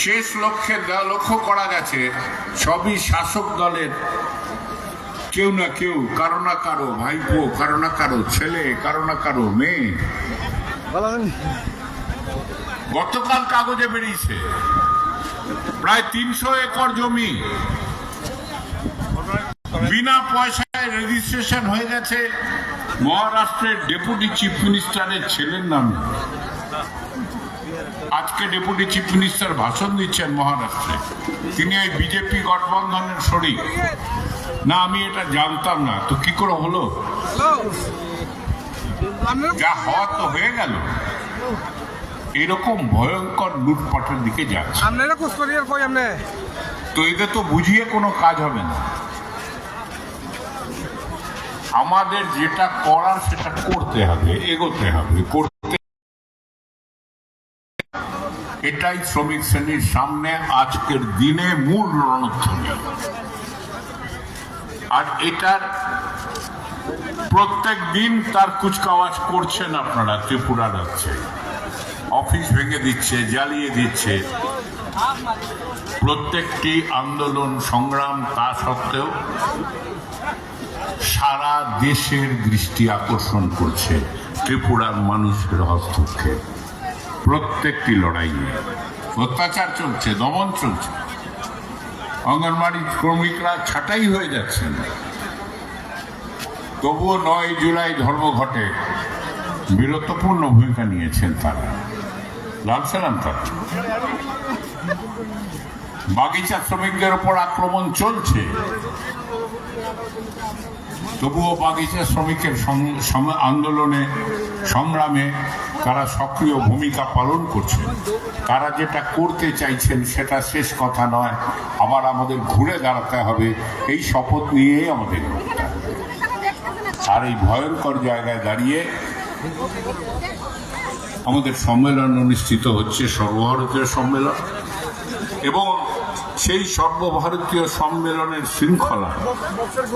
শেষ লক্ষ্যে লক্ষ্য করা গেছে সবই শাসক দলের। কেউ না কেউ কারও না কারও ভাইপো কারও না কারও ছেলে কারও না কারও মেয়ে। গতকাল কাগজে বেরিয়েছে। প্রায় তিনশো একর জমি। বিনা পয়সায় রেজিস্ট্রেশন হয়ে গেছে। মহারাষ্ট্রের ডেপুটি চিফ মিনিস্টারের ছেলের নামে। আজকে ডেপুটি চিফ মিনিস্টার ভাষণ দিচ্ছেন মহারাষ্ট্রে। তিনি ওই বিজেপি গঠবন্ধনের শরিক। না আমি এটা জানতাম না। তো কি করে হলো? যা হওয়া তো হয়ে গেল। এরকম ভয়ঙ্কর লুটপাটের দিকে যাচ্ছে। তো এদের তো বুঝিয়ে কোনো কাজ হবে না। আমাদের যেটা করার সেটা করতে হবে এগোতে হবে করতে এটাই শ্রমিক শ্রেণির সামনে আজকের দিনে মূল রণধ্বনি। আর এটার প্রত্যেক দিন তার কুচকাওয়াজ করছেন আপনারা ত্রিপুরা রাজ্যে। অফিস ভেঙে দিচ্ছে, জ্বালিয়ে দিচ্ছে। প্রত্যেকটি আন্দোলন সংগ্রাম তা সত্ত্বেও সারা দেশের দৃষ্টি আকর্ষণ করছে ত্রিপুরার মানুষের হস্তক্ষেপ। প্রত্যেকটি লড়াইয়ে। অত্যাচার চলছে, দমন চলছে। অঙ্গনবাড়ি শ্রমিকরা ছাঁটাই হয়ে যাচ্ছেন। তবুও নয় জুলাই ধর্মঘটে বীরত্বপূর্ণ ভূমিকা নিয়েছেন তারা। লাল সালাম তারা। বাগিচা শ্রমিকদের ওপর আক্রমণ চলছে। তবুও বাগিচা শ্রমিকের আন্দোলনে, সংগ্রামে তারা সক্রিয় ভূমিকা পালন করছে। তারা যেটা করতে চাইছেন সেটা শেষ কথা নয়, আবার আমাদের ঘুরে দাঁড়াতে হবে। এই শপথ নিয়েই আমাদের আর এই ভয়ঙ্কর জায়গায় দাঁড়িয়ে আমাদের সম্মেলন অনুষ্ঠিত হচ্ছে সর্বভারতীয় সম্মেলন। এবং সেই সর্বভারতীয় সম্মেলনের শৃঙ্খলা।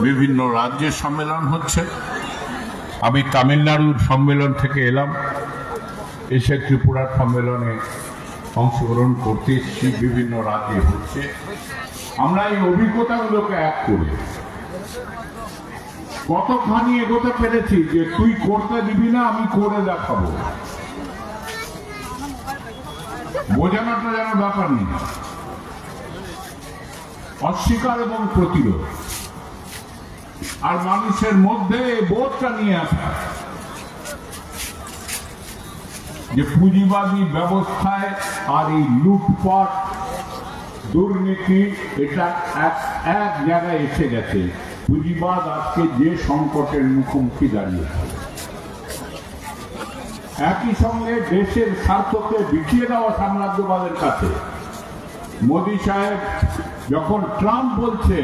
বিভিন্ন রাজ্যের সম্মেলন হচ্ছে। আমি তামিলনাড়ুর সম্মেলন থেকে এলাম। এসে ত্রিপুরার সম্মেলনে অংশগ্রহণ করতে এসেছি। বিভিন্ন রাজ্যে হচ্ছে। আমরা এই অভিজ্ঞতাগুলোকে এক করি। কতখানি এগোতে পেরেছি যে তুই করতে দিবি না, আমি করে দেখাবো। বোঝানোটা যেন ব্যাপার নেই। অস্বীকার এবং প্রতিরোধ। আর মানুষের মধ্যে বোধটা নিয়ে আসা। যে পুঁজিবাদী ব্যবস্থায় আর এই লুটপাট, দুর্নীতি, এটা এক এক জায়গায় এসে গেছে। পুঁজিবাদ আজকে যে সংকটের মুখোমুখি দাঁড়িয়েছে একই সঙ্গে দেশের স্বার্থকে বিছিয়ে দেওয়া সাম্রাজ্যবাদের কাছে। মোদী সাহেব যখন ট্রাম্প বলছে